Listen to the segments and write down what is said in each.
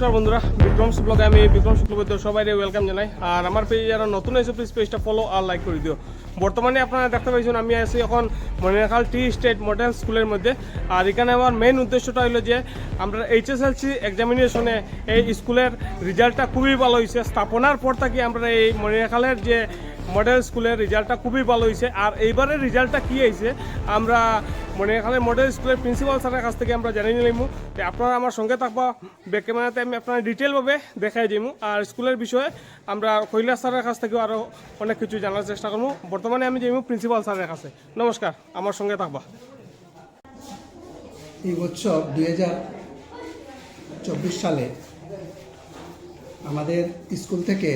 নমস্কার বন্ধুরা বিক্রম শুক্লকে আমি বিক্রম শুক্লবৈদ্য সবাই ওয়েলকাম জানাই। আর আমার পেজ যারা নতুন এসে প্লিজ পেজটা ফলো আর লাইক করে দিও। বর্তমানে আপনারা দেখতে পাইছেন, আমি আছি এখন মনিরাখাল টি স্টেট মডেল স্কুলের মধ্যে। আর এখানে আমার মেইন উদ্দেশ্যটা হলো যে, আমরা এইচএসএলসি এক্সামিনেশনে এই স্কুলের রেজাল্টটা খুবই ভালো হয়েছে স্থাপনার পর থেকে আমরা এই মনিরাখালের যে মডেল স্কুলের রেজাল্টটা খুবই ভালো হয়েছে। আর এইবারের রেজাল্টটা কী হয়েছে, আমরা মানে এখানে মডেল স্কুলের প্রিন্সিপাল স্যারের কাছ থেকে আমরা জানিয়ে নিলাম। যে আপনারা আমার সঙ্গে থাকবা বেকে ক্যামেরাতে আমি আপনার ডিটেলভাবে দেখাই দিব আর স্কুলের বিষয়ে আমরা কৈলাস স্যারের কাছ থেকেও আরও অনেক কিছু জানার চেষ্টা করব বর্তমানে আমি যাইব প্রিন্সিপাল স্যারের কাছে। নমস্কার, আমার সঙ্গে থাকবা। এই বছর দুই চব্বিশ সালে আমাদের স্কুল থেকে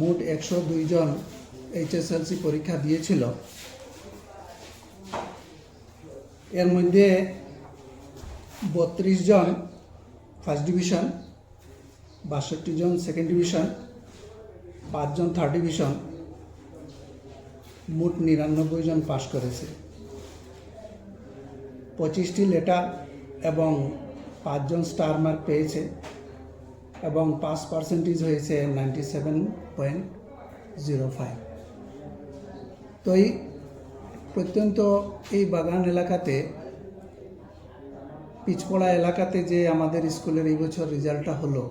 মোট একশো দুইজন এইচএসএলসি পরীক্ষা দিয়েছিল। এর মধ্যে বত্রিশ জন ফার্স্ট ডিভিশন, বাষট্টি জন সেকেন্ড ডিভিশন পাঁচজন থার্ড ডিভিশন, মোট নিরানব্বই জন পাশ করেছে। পঁচিশটি লেটার এবং পাঁচজন স্টার মার্ক পেয়েছে। এবং পাস পার্সেন্টেজ হয়েছে ninety seven point zero five তো এই প্রত্যন্ত এই বাগান এলাকাতে, পিচপড়া এলাকাতে যে আমাদের স্কুলের এই বছর রেজাল্টটা হলো,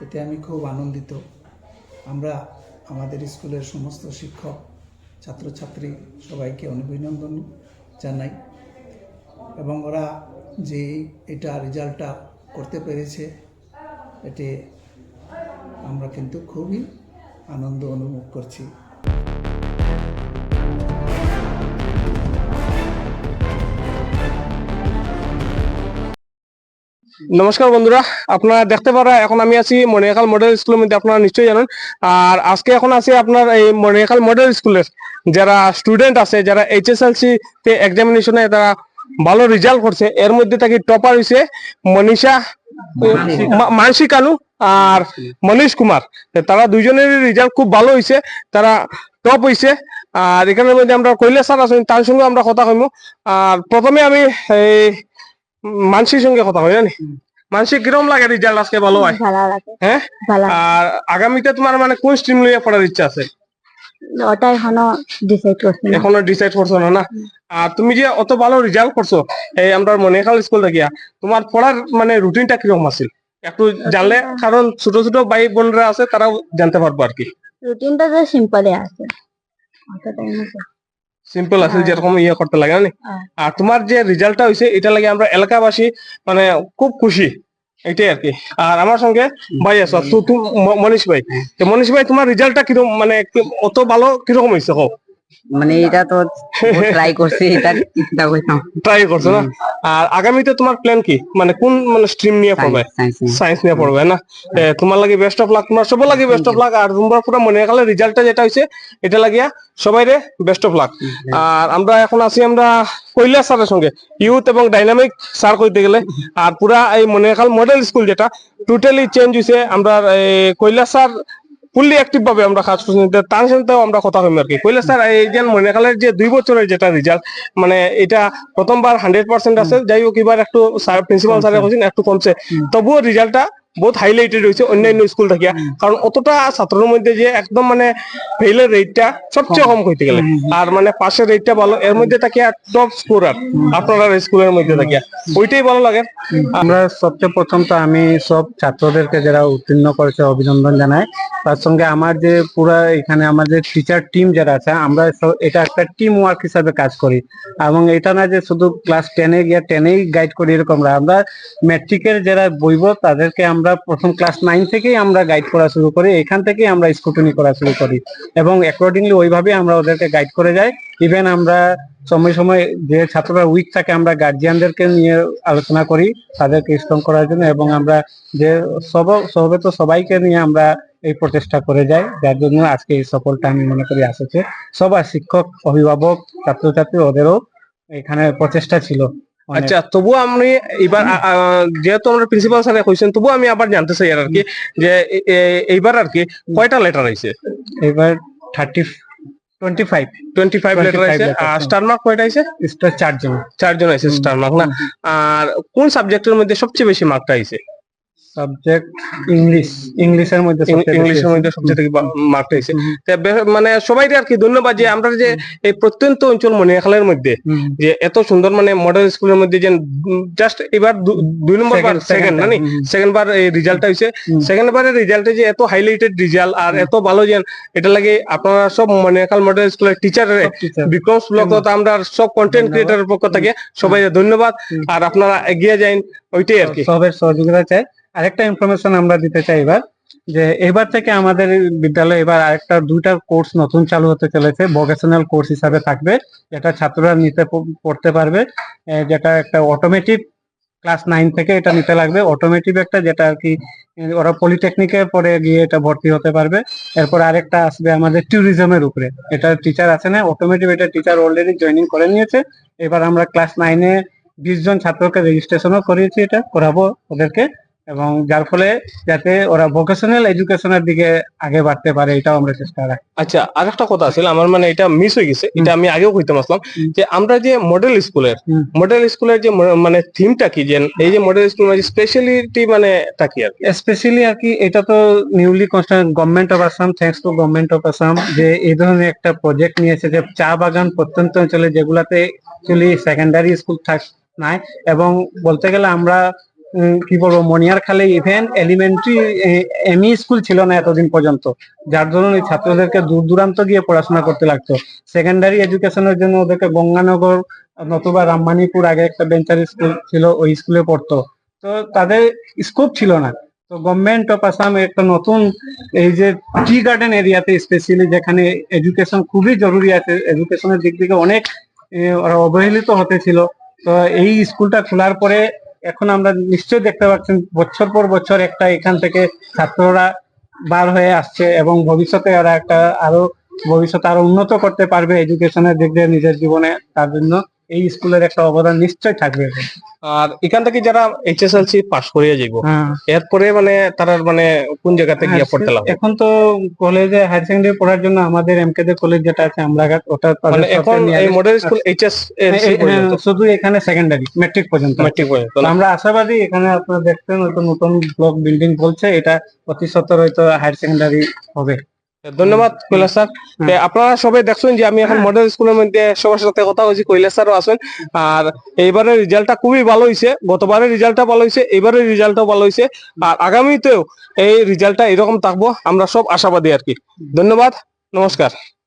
এতে আমি খুব আনন্দিত। আমরা আমাদের স্কুলের সমস্ত শিক্ষক, ছাত্রছাত্রী সবাইকে অভিনন্দন জানাই এবং ওরা যে এটা রেজাল্টটা করতে পেরেছে এতে আমরা কিন্তু খুবই আনন্দ অনুভব করছি। নমস্কার বন্ধুরা, আপনারা দেখতে পারা, এখন আমি আছি মনিয়াখাল মডেল স্কুলের মধ্যে, আপনারা নিশ্চয়ই জানেন। আর আজকে এখন আছি আপনার এই মনিয়াখাল মডেল স্কুলের। যারা স্টুডেন্ট আছে, যারা এইচএসএলসি তে এক্সামিনেশনে তারা ভালো রেজাল্ট করছে, এর মধ্যে থেকে টপার হয়েছে মনীষা মা- মানসী কানু আর মনীষ কুমার। তো তারা দুইজনের রেজাল্ট খুব ভালো হয়েছে তারা টপ হয়েছে আর এখানের মধ্যে আমরা কৈলাস স্যার আছেন তার সঙ্গে আমরা কথা কইব আর প্রথমে আমি এই মানসির সঙ্গে কথা হয় জানি? মানসি কিরম লাগে রেজাল্ট আজকে ভালো হয়? ভালো লাগে। হ্যাঁ? ভালো আর আগামীতে তোমার মানে কোন স্ট্রিম লইয়া পড়ার ইচ্ছা আছে? ওটা এখনও ডিসাইড করছি না। এখনও ডিসাইড করছ না না? আর তুমি যে অত ভালো রেজাল্ট করছ এই আমরা মনিখাল স্কুল থাকিয়া তোমার পড়ার মানে রুটিনটা কীরকম আছিল? একটু জানলে কারণ ছোট ছোট ভাই বোনরা আছে তারাও জানতে পারব আর কি। রুটিনটা তো সিম্পলে আছে। অত টাইম আছে সিম্পল আছে হ্যাঁ। যেরকম ইয়ে করতে লাগে না হ্যাঁ। আর তোমার যে রেজাল্টটা হয়েছে এটা লাগে আমরা এলাকাবাসী মানে খুব খুশি। এটাই আর কি আর আমার সঙ্গে ভাই আছো মনীষ ভাই। মনীষ ভাই তোমার রেজাল্টটা কীরকম মানে অত ভালো কীরকম হয়েছে কও মানে এটা তো ট্রাই করছি এটা চিন্তা করতাম ট্রাই করছ না? আর আগামীতে তোমার প্ল্যান কি? মানে কোন মানে স্ট্রিম নিয়ে পড়বে? সায়েন্স নিয়ে। পড়বে না? তোমার লাগে বেস্ট অফ লাক তোমার সবার লাগে বেস্ট অফ লাক আর তোমরা পুরো মনে রাখালে রেজাল্টটা যেটা হয়েছে এটা লাগিয়া সবাই রে বেস্ট অফ লাক আর আমরা এখন আছি আমরা কৈলাস স্যারের সঙ্গে ইউথ এবং ডাইনামিক স্যার কইতে গেলে। আর পুরা এই মনে রাখাল মডেল স্কুল যেটা টোটালি চেঞ্জ হয়েছে আমরা এই কৈলাস স্যার ফুললি অ্যাক্টিভ ভাবে আমরা কাজ করছি। তার সাথেও আমরা কথা হইম আর কি। কইলে স্যার এই যে মনে মনেকালের যে দুই বছরের যেটা রেজাল্ট মানে এটা প্রথমবার হান্ড্রেড পার্সেন্ট আছে। যাই হোক এবার একটু স্যার প্রিন্সিপাল স্যারের একটু কমছে। তবুও রেজাল্টটা বহুত হাইলাইটেড হয়েছে অন্যান্য স্কুল থেকে কারণ অতটা ছাত্রের মধ্যে যে একদম মানে ফেইলের রেটটা সবচেয়ে কম কইতে গেলে। আর মানে পাশের রেটটা ভালো এর মধ্যে থাকে টপ স্কোরার আপনারা স্কুলের মধ্যে থাকে ওইটাই ভালো লাগে। আমরা সবচেয়ে প্রথম তো আমি সব ছাত্রদেরকে যারা উত্তীর্ণ করেছে অভিনন্দন জানাই। তার সঙ্গে আমার যে পুরা এখানে আমাদের টিচার টিম যারা আছে আমরা এটা একটা টিম ওয়ার্ক হিসাবে কাজ করি। এবং এটা না যে শুধু ক্লাস টেনে গিয়ে টেনেই গাইড করি এরকম না আমরা ম্যাট্রিকের যারা বইব তাদেরকে আমরা প্রথম ক্লাস নাইন থেকেই আমরা গাইড করা শুরু করি, এখান থেকেই আমরা স্কুটনি করা শুরু করি এবং অ্যাকর্ডিংলি ওইভাবে আমরা ওদেরকে গাইড করে যাই ইভেন আমরা সময় সময় যে ছাত্ররা উইক থাকে, আমরা গার্জিয়ানদেরকে নিয়ে আলোচনা করি, তাদেরকে স্ট্রং করার জন্য এবং আমরা যে সব তো সবাইকে নিয়ে আমরা এই প্রচেষ্টা করে যাই, যার জন্য আজকে এই সফলটা আমি মনে করি আসেছে সবার শিক্ষক, অভিভাবক, ছাত্রছাত্রী ওদেরও এখানে প্রচেষ্টা ছিল। আচ্ছা তবু আমি এবার যেহেতু আমরা প্রিন্সিপাল স্যারে কইছেন তবু আমি আবার জানতে চাই আর কি যে এইবার আর কি কয়টা লেটার আইছে? এবার thirty twenty five twenty five letter 25 আইছে আর। স্টার মার্ক কয়টা আইছে? স্টার চারজন। চারজন আইছে স্টার মার্ক না? আর কোন সাবজেক্টের মধ্যে সবচেয়ে বেশি মার্কটা আইছে? সাবজেক্ট ইংলিশ ইংলিশের মধ্যে ইংলিশের মধ্যে সবচেয়ে থেকে মার্ক হয়েছে মানে সবাই আর কি ধন্যবাদ যে আমরা যে এই প্রত্যন্ত অঞ্চল মনিয়াখালের মধ্যে যে এত সুন্দর মানে মডেল স্কুলের মধ্যে যে জাস্ট এবার দুই নম্বর বার সেকেন্ড বার, সেকেন্ড বার এই রেজাল্টটা হয়েছে সেকেন্ড বারের রেজাল্টে যে এত হাইলাইটেড রেজাল্ট আর এত ভালো যে এটা লাগে আপনারা সব মনিয়াখাল মডেল স্কুলের teacher। বিক্রম আমরা সব কন্টেন্ট ক্রিয়েটারের পক্ষ থেকে সবাই ধন্যবাদ। আর আপনারা এগিয়ে যান ওইটাই আর কি। সবের সহযোগিতা চাই। আরেকটা ইনফরমেশন আমরা দিতে চাই এবার, যে এবার থেকে আমাদের বিদ্যালয়ে এবার আরেকটা দুইটা কোর্স নতুন চালু হতে চলেছে ভোকেশনাল কোর্স হিসাবে থাকবে, যেটা ছাত্ররা নিতে পড়তে পারবে যেটা একটা অটোমেটিক ক্লাস নাইন থেকে এটা নিতে লাগবে অটোমেটিক একটা যেটা আর কি ওরা পলিটেকনিকে পরে গিয়ে এটা ভর্তি হতে পারবে, এরপর আরেকটা আসবে আমাদের ট্যুরিজমের উপরে, এটা টিচার আছে না অটোমেটিক এটা টিচার অলরেডি জয়েনিং করে নিয়েছে, এবার আমরা ক্লাস নাইনে বিশ জন ছাত্রকে রেজিস্ট্রেশনও করিয়েছি এটা, করাবো ওদেরকে এবং যার ফলে যাতে ওরা ভোকেশনাল এডুকেশনের দিকে আগে বাড়তে পারে এটাও আমরা চেষ্টা রাখি। আচ্ছা আর একটা কথা ছিল আমার মানে এটা মিস হয়ে গেছে এটা আমি আগেও কইতাম আসলাম যে আমরা যে মডেল স্কুলের মডেল স্কুলের যে মানে থিমটা কি যে এই যে মডেল স্কুল মানে স্পেশালিটি মানে টা কি আর স্পেশালি আর কি এটা তো newly constant government of Assam thanks to government of Assam যে এই ধরনের একটা প্রজেক্ট নিয়েছে যে চা বাগান প্রত্যন্ত অঞ্চলে যেগুলাতে অ্যাকচুয়ালি সেকেন্ডারি স্কুল থাক নাই। এবং বলতে গেলে আমরা কি বলব, মনিয়ার খালে ইভেন এলিমেন্টারি এমই স্কুল ছিল না এতদিন পর্যন্ত। যার জন্য ওই ছাত্রদেরকে দূর দূরান্ত গিয়ে পড়াশোনা করতে লাগতো। সেকেন্ডারি এডুকেশনের জন্য ওদেরকে গঙ্গানগর নতুবা রামমানিপুর আগে একটা বেঞ্চারি স্কুল ছিল, ওই স্কুলে পড়তো। তো তাদের স্কোপ ছিল না। তো গভর্নমেন্ট অফ আসাম একটা নতুন, এই যে টি গার্ডেন এরিয়াতে স্পেশালি যেখানে এডুকেশন খুবই জরুরি আছে এডুকেশনের দিক থেকে অনেক ওরা অবহেলিত হতে ছিল। তো এই স্কুলটা খোলার পরে এখন আমরা নিশ্চয়ই দেখতে পাচ্ছেন, বছর পর বছর একটা এখান থেকে ছাত্ররা বার হয়ে আসছে এবং ভবিষ্যতে ওরা একটা আরও, ভবিষ্যতে আরও উন্নত করতে পারবে এডুকেশনের দিক দিয়ে নিজের জীবনে, তার জন্য। এই স্কুলের একটা অবদান নিশ্চয়ই থাকবে। আর এখান থেকে যারা এইচএসএলসি পাস করিয়ে যাইব হ্যাঁ। এরপরে মানে তারা মানে কোন জায়গাতে গিয়ে হ্যাঁ, পড়তে লাগবে? এখন তো কলেজে হায়ার সেকেন্ডারি পড়ার জন্য আমাদের এমকেদে কলেজ যেটা আছে আমরাঘাট ওটা মানে এখন এই মডেল স্কুল এইচএস এই- শুধু এখানে সেকেন্ডারি মেট্রিক পর্যন্ত। মেট্রিক পর্যন্ত আমরা আশাবাদী এখানে আপনারা দেখছেন হয়তো নতুন ব্লক বিল্ডিং বলছে এটা অতি সত্তর হয়তো হায়ার সেকেন্ডারি হবে। ধন্যবাদ কৈলাস স্যার। আপনারা সবাই দেখছেন যে আমি এখন মডেল স্কুলের মধ্যে সবার সাথে কথা হয়েছি কৈলাস স্যারও আছেন। আর এইবারের রেজাল্টটা খুবই ভালো হয়েছে গতবারের রেজাল্টটা ভালো হয়েছে এইবারের রেজাল্টটাও ভালো হয়েছে আর আগামীতেও এই রেজাল্টটা এরকম থাকব আমরা সব আশাবাদী আর কি। ধন্যবাদ নমস্কার।